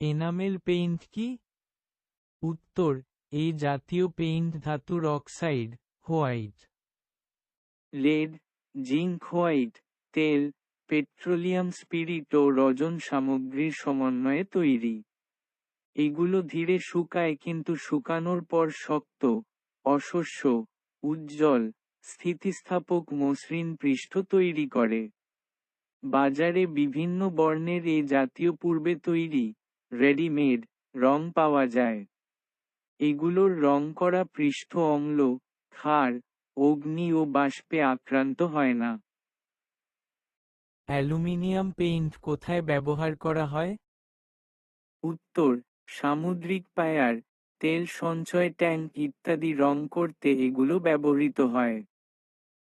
Enamel paint কি? উত্তর, এই জাতীয় পেইন্ট ধাতুর oxide white. Lead, zinc white, তেল, পেট্রোলিয়াম স্পিরিট ও রজন সামগ্রীর সমন্বয়ে তৈরি। এগুলো ধীরে শুকায় কিন্তু শুকানোর পর শক্ত, অশস্য, উজ্জ্বল, স্থিতিস্থাপক মসৃণ পৃষ্ঠ তৈরি করে। বাজারে বিভিন্ন বর্ণের এ জাতীয় পূর্বে তৈরি রেডিমেড রং পাওয়া যায়। এগুলোর রং করা পৃষ্ঠ অম্ল ক্ষার অগ্নি ও বাষ্পে আক্রান্ত হয় না। অ্যালুমিনিয়াম পেইন্ট কোথায় ব্যবহার করা হয়? উত্তর সামুদ্রিক পায়ার তেল সঞ্চয় ট্যাঙ্ক ইত্যাদি রং করতে এগুলো ব্যবহৃত হয়।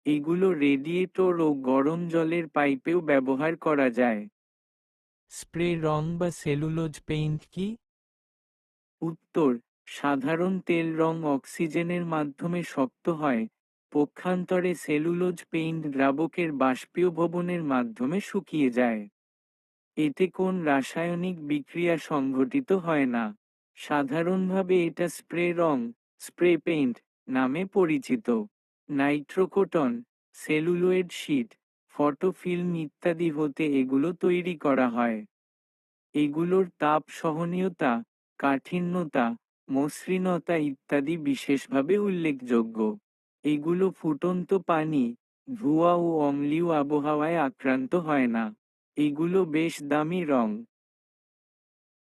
এগুলো রেডিয়েটর ও গরম জলের পাইপেও ব্যবহার করা যায়। স্প্রে রং বা সেলুলোজ পেইন্ট কি? উত্তর, সাধারণ তেল রং অক্সিজেনের মাধ্যমে শক্ত হয়। পক্ষান্তরে সেলুলোজ পেইন্ট দ্রাবকের বাষ্পীয়ভবনের মাধ্যমে শুকিয়ে যায়। এতে কোন রাসায়নিক বিক্রিয়া সংঘটিত হয় না? সাধারণভাবে এটা স্প্রে রং, স্প্রে পেইন্ট নামে পরিচিত। নাইট্রোকোটন, সেলুলোয়েড শিট, ফটোফিল্ম ইত্যাদি হতে এগুলো তৈরি করা হয়। এগুলোর তাপ সহনীয়তা, কাঠিন্যতা, মসৃণতা ইত্যাদি বিশেষভাবে উল্লেখযোগ্য। এগুলো ফুটন্ত পানি, ধোঁয়া ও অম্লীয় আবহাওয়ায় আক্রান্ত হয় না। এগুলো বেশ দামি রং।